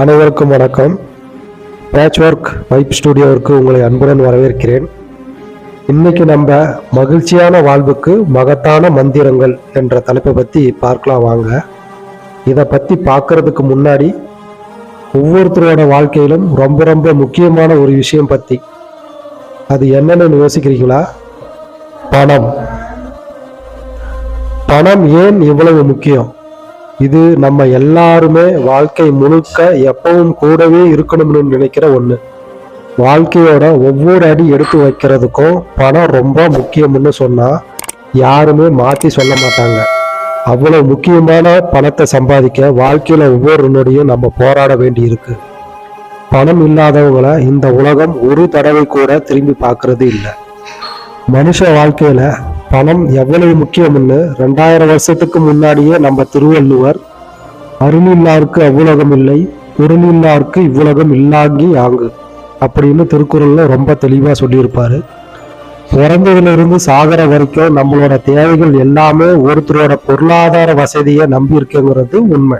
அனைவருக்கும் வணக்கம். Patch work vibe ஸ்டுடியோவிற்கு உங்களை அன்புடன் வரவேற்கிறேன். இன்னைக்கு நம்ம மகிழ்ச்சியான வாழ்வுக்கு மகத்தான மந்திரங்கள் என்ற தலைப்பை பற்றி பார்க்கலாம் வாங்க. இதை பற்றி பார்க்கறதுக்கு முன்னாடி ஒவ்வொருத்தரோட வாழ்க்கையிலும் ரொம்ப ரொம்ப முக்கியமான ஒரு விஷயம் பற்றி அது என்னன்னு யோசிக்கிறீங்களா? பணம். பணம் ஏன் இவ்வளவு முக்கியம்? இது நம்ம எல்லாருமே வாழ்க்கை முழுக்க எப்பவும் கூடவே இருக்கணும்னு நினைக்கிற ஒன்று வாழ்க்கையோட ஒவ்வொரு அடி எடுத்து வைக்கிறதுக்கும் பணம் ரொம்ப முக்கியம்னு சொன்னால் யாருமே மாற்றி சொல்ல மாட்டாங்க. அவ்வளோ முக்கியமான பணத்தை சம்பாதிக்க வாழ்க்கையில் ஒவ்வொரு நொடியும் நம்ம போராட வேண்டி இருக்கு பணம் இல்லாதவங்கள இந்த உலகம் ஒரு தடவை கூட திரும்பி பார்க்கறது இல்லை. மனுஷ வாழ்க்கையில பணம் எவ்வளவு முக்கியம்னு ரெண்டாயிரம் வருஷத்துக்கு முன்னாடியே நம்ம திருவள்ளுவர் அருளில்லாருக்கு அவ்வுலகம் இல்லை பொருளில்லாருக்கு இவ்வுலகம் இல்லாங்கி ஆங்கு அப்படின்னு திருக்குறளில் ரொம்ப தெளிவாக சொல்லியிருப்பாரு. பிறந்ததுலேருந்து சாகர வரைக்கும் நம்மளோட தேவைகள் எல்லாமே ஒருத்தரோட பொருளாதார வசதியை நம்பி இருக்குங்கிறது உண்மை.